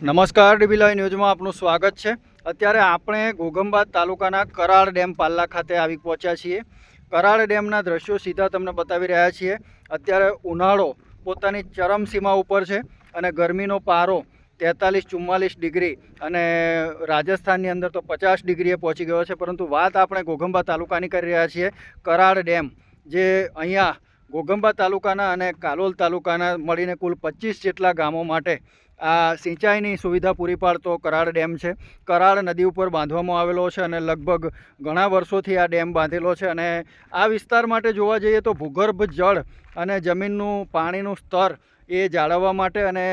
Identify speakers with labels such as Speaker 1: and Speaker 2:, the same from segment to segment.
Speaker 1: નમસ્કાર dB live ન્યૂઝમાં આપનું સ્વાગત છે. અત્યારે આપણે ઘોઘંબાદ તાલુકાના કરાળ ડેમ પાલ્લા ખાતે આવી પહોંચ્યા છીએ. કરાળ ડેમના દ્રશ્યો સીધા તમને બતાવી રહ્યા છીએ. અત્યારે ઉનાળો પોતાની ચરમસીમા ઉપર છે અને ગરમીનો પારો તેતાલીસ, ચુમ્માલીસ ડિગ્રી અને રાજસ્થાનની અંદર તો પચાસ ડિગ્રીએ પહોંચી ગયો છે. પરંતુ વાત આપણે ઘોઘંબા તાલુકાની કરી રહ્યા છીએ. કરાળ ડેમ જે અહીંયા ઘોઘંબા તાલુકાના અને કાલોલ તાલુકાના મળીને કુલ પચીસ જેટલા ગામો માટે આ સિંચાઈની સુવિધા પૂરી પાડતો કરાળ ડેમ છે. કરાળ નદી ઉપર બાંધવામાં આવેલો છે અને લગભગ ઘણા વર્ષોથી આ ડેમ બાંધેલો છે અને આ વિસ્તાર માટે જોવા જઈએ તો ભૂગર્ભ જળ અને જમીનનું પાણીનું સ્તર એ જાળવવા માટે અને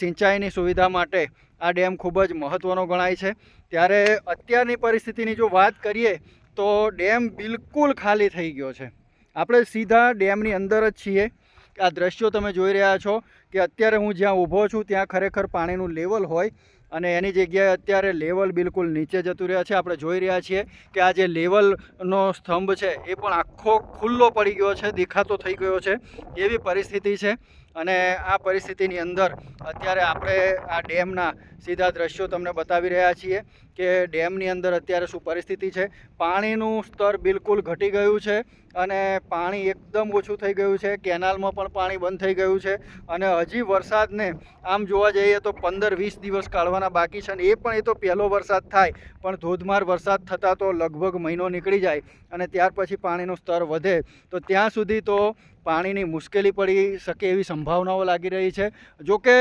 Speaker 1: સિંચાઈની સુવિધા માટે આ ડેમ ખૂબ જ મહત્ત્વનો ગણાય છે. ત્યારે અત્યારની પરિસ્થિતિની જો વાત કરીએ તો ડેમ બિલકુલ ખાલી થઈ ગયો છે. આપણે સીધા ડેમની અંદર જ છીએ. આ દ્રશ્યો તમે જોઈ રહ્યા છો કે અત્યારે હું જ્યાં ઊભો છું ત્યાં ખરેખર પાણીનું લેવલ હોય અને એની જગ્યાએ અત્યારે લેવલ બિલકુલ નીચે જતું રહ્યા છે. આપણે જોઈ રહ્યા છીએ કે આ જે લેવલનો સ્તંભ છે એ પણ આખો ખુલ્લો પડી ગયો છે, દેખાતો થઈ ગયો છે. એવી પરિસ્થિતિ છે અને આ પરિસ્થિતિની અંદર અત્યારે આપણે આ ડેમના સીધા દ્રશ્યો તમને બતાવી રહ્યા છીએ. કે ડેમની અંદર અત્યારે શું પરિસ્થિતિ છે? પાણીનું સ્તર બિલકુલ ઘટી ગયું છે અને પાણી એકદમ ઓછું થઈ ગયું છે. કેનાલમાં પણ પાણી બંધ થઈ ગયું છે અને હજી વરસાદને આમ જોવા જઈએ તો પંદર વીસ દિવસ કાઢવાના બાકી છે અને એ પણ એ તો પહેલો વરસાદ થાય, પણ ધોધમાર વરસાદ થતાં તો લગભગ મહિનો નીકળી જાય અને ત્યાર પછી પાણીનું સ્તર વધે. તો ત્યાં સુધી તો પાણીની મુશ્કેલી પડી શકે એવી સંભાવનાઓ લાગી રહી છે. જોકે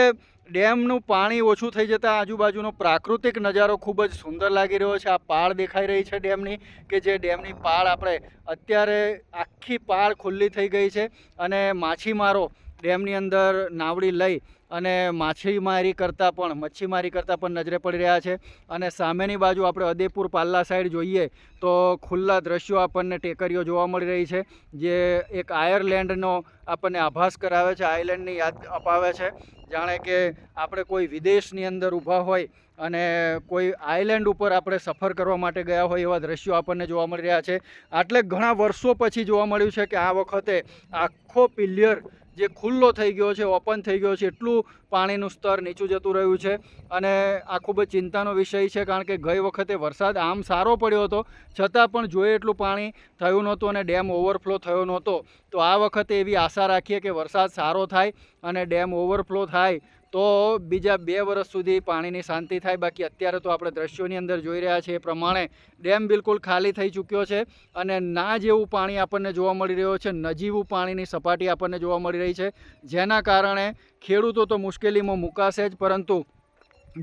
Speaker 1: ડેમનું પાણી ઓછું થઈ જતાં આજુબાજુનો પ્રાકૃતિક નજારો ખૂબ જ સુંદર લાગી રહ્યો છે. આ પાળ દેખાઈ રહી છે ડેમની, કે જે ડેમની પાળ આપણે અત્યારે આખી પાળ ખુલ્લી થઈ ગઈ છે અને માછીમારો ડેમની અંદર નાવડી લઈ અને માછીમારી કરતાં પણ, મચ્છીમારી કરતાં પણ નજરે પડી રહ્યા છે. અને સામેની બાજુ આપણે અદેપુર પાલ્લા સાઈડ જોઈએ તો ખુલ્લા દ્રશ્યો આપણને ટેકરીઓ જોવા મળી રહી છે, જે એક આયર્લેન્ડનો આપણને આભાસ કરાવે છે, આયર્લેન્ડની યાદ અપાવે છે. જાણે કે આપણે કોઈ વિદેશની અંદર ઊભા હોય અને કોઈ આઇલેન્ડ ઉપર આપણે સફર કરવા માટે ગયા હોય એવા દ્રશ્યો આપણને જોવા મળી રહ્યા છે. આટલે ઘણા વર્ષો પછી જોવા મળ્યું છે કે આ વખતે આખો પિલિયર જે ખુલ્લો થઈ ગયો છે, ઓપન થઈ ગયો છે, એટલું પાણીનું સ્તર નીચું જતું રહ્યું છે. અને આ ખૂબ જ ચિંતાનો વિષય છે, કારણ કે ગઈ વખતે વરસાદ આમ સારો પડ્યો હતો. છતાં પણ જોઈએ એટલું પાણી થયું નહોતું અને ડેમ ઓવરફ્લો થયો નહોતો, તો આ વખતે એવી આશા રાખીએ કે વરસાદ સારો થાય અને ડેમ ઓવરફ્લો થાય તો બીજા બે વર્ષ સુધી પાણીની શાંતિ થાય. બાકી અત્યારે તો આપણે દ્રશ્યોની અંદર જોઈ રહ્યા છીએ એ પ્રમાણે ડેમ બિલકુલ ખાલી થઈ ચૂક્યો છે અને ના જેવું પાણી આપણને જોવા મળી રહ્યો છે, નજીવું પાણીની સપાટી આપણને જોવા મળી રહી છે. જેના કારણે ખેડૂતો તો મુશ્કેલીમાં મુકાશે જ, પરંતુ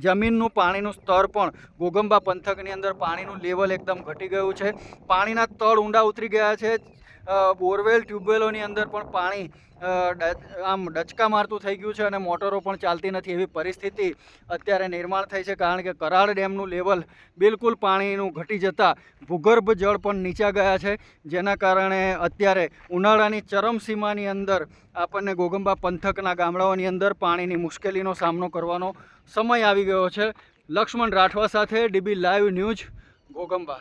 Speaker 1: જમીનનું પાણીનું સ્તર પણ ગોગંબા પંથકની અંદર પાણીનું લેવલ એકદમ ઘટી ગયું છે. પાણીના તળ ઊંડા ઉતરી ગયા છે. બોરવેલ ટ્યુબવેલોની અંદર પણ પાણી આમ ડચકા મારતું થઈ ગયું છે અને મોટરો પણ ચાલતી નથી એવી પરિસ્થિતિ અત્યારે નિર્માણ થઈ છે કારણ કે કરાળ ડેમનું લેવલ બિલકુલ પાણીનું ઘટી જતાં ભૂગર્ભ જળ પણ નીચા ગયા છે, જેના કારણે અત્યારે ઉનાળાની ચરમસીમાની અંદર આપણને ગોગંબા પંથકના ગામડાઓની અંદર પાણીની મુશ્કેલીનો સામનો કરવાનો સમય આવી ગયો છે. લક્ષ્મણ રાઠવા સાથે ડીબી લાઈવ ન્યૂઝ ઘોગંબા